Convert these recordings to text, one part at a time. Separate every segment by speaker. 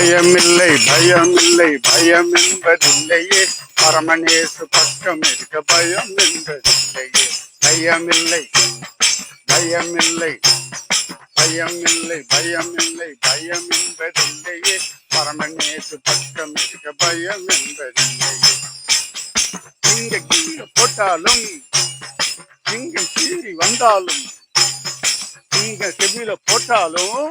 Speaker 1: பயமில்லை பயமில்லை பயம் என்பதில்லையே பரமணேசு பக்கம் இருக்க பயம் என்பதில்லையே. பயமில்லை பயமில்லை பயமில்லை பயமில்லை பயம் என்பதில்லையே பரமணேசு பக்கம் இருக்க பயம் என்பதில்லையே. இங்க கீழே போட்டாலும் இங்க கீறி வந்தாலும் இங்க செவில போட்டாலும்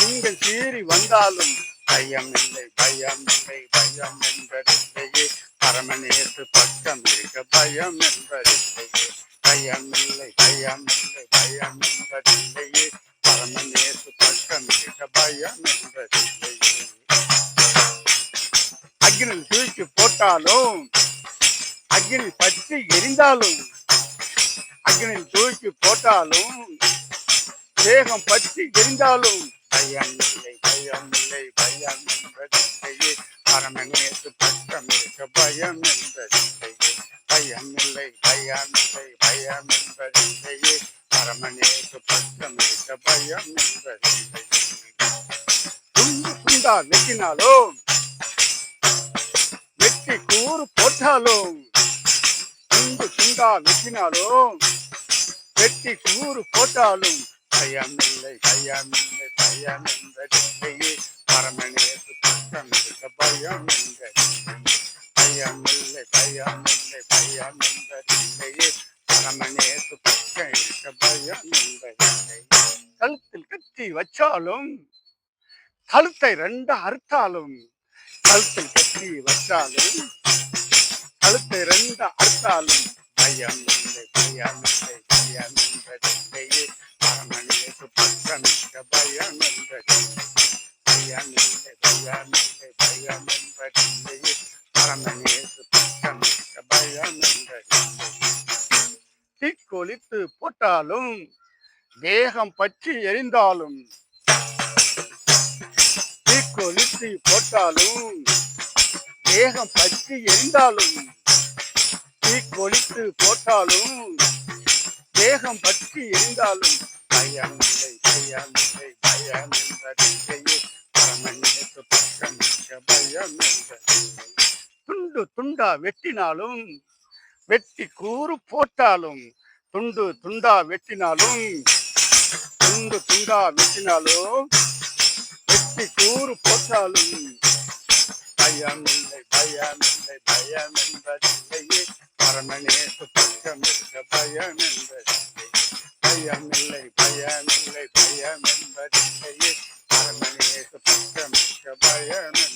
Speaker 1: இங்க சீறி வந்தாலும் பயம் இல்லை பயம் இல்லை பயம் என்பதில்லையே பரமநேற்று பக்கம் இருக்க பயம் என்பதில்லையே பயம் இல்லை பயம் இல்லை பயம் என்பதில்லையே பரமநேற்று பக்கம் இருக்க பயம் என்பதில்லையே அக்னில் தூக்கி போட்டாலும் அக்னி பற்றி எரிந்தாலும் அக்னில் தூக்கி போட்டாலும் தேகம் பற்றி எரிந்தாலும் பயம் இல்லை பயம் இல்லை பயம் என்பதில்லையே பரமனேசு பக்கம் இருக்க பயம் என்பதில்லையே பயம் இல்லை பயம் இல்லை பயம் என்பதில்லையே பரமனேசு பக்கம் இருக்க பயம் என்பதில்லையே துண்டு துண்டா வெட்டினாலும் வெட்டி கூறு போட்டாலும் துண்டு துண்டா நெக்கினாலும் வெட்டி கூறு போட்டாலும் பயம் இல்லை பயம் இல்லை பயம் என்பதில்லையே பரமனேசு பக்கம் இருக்க பயம் என்பதில்லையே பயம் இல்லை பயம் இல்லை பயம் என்பதில்லையே பரமனேசு பக்கம் இருக்க பயம் என்பதில்லை கழுத்தில் கட்டி வச்சாலும் கழுத்தை ரெண்டு அறுத்தாலும் கழுத்தில் கட்டி வச்சாலும் கழுத்தை ரெண்டு அறுத்தாலும் பயம் இல்லை பயம் இல்லை இல்லை பயம் இல்லை பயம் என்பதில்லையே பரமனேசு தீக்கொளித்து போட்டாலும் தேகம் பற்றி எரிந்தாலும் தீக்கொளித்து போட்டாலும் தேகம் பற்றி எரிந்தாலும் தீக்கொளித்து போட்டாலும் தேகம் பற்றி எரிந்தாலும் பயம் இல்லை பயம் இல்லை பயம் என்ற துண்டு துண்டா வெட்டினாலும் வெட்டி கூறு போட்டாலும் துண்டு துண்டா வெட்டினாலும் துண்டு துண்டா வெட்டினாலும் வெட்டி கூறு போட்டாலும் பயம் இல்லை பயம் இல்லை பயம் என்பதில்லையே பரமனேசு பக்கம் இருக்க பயம் என்பதில்லை பயம் இல்லை பயம் இல்லை பயம் என்பதில்லையே பரமனேசு பக்கம் இருக்க பயம்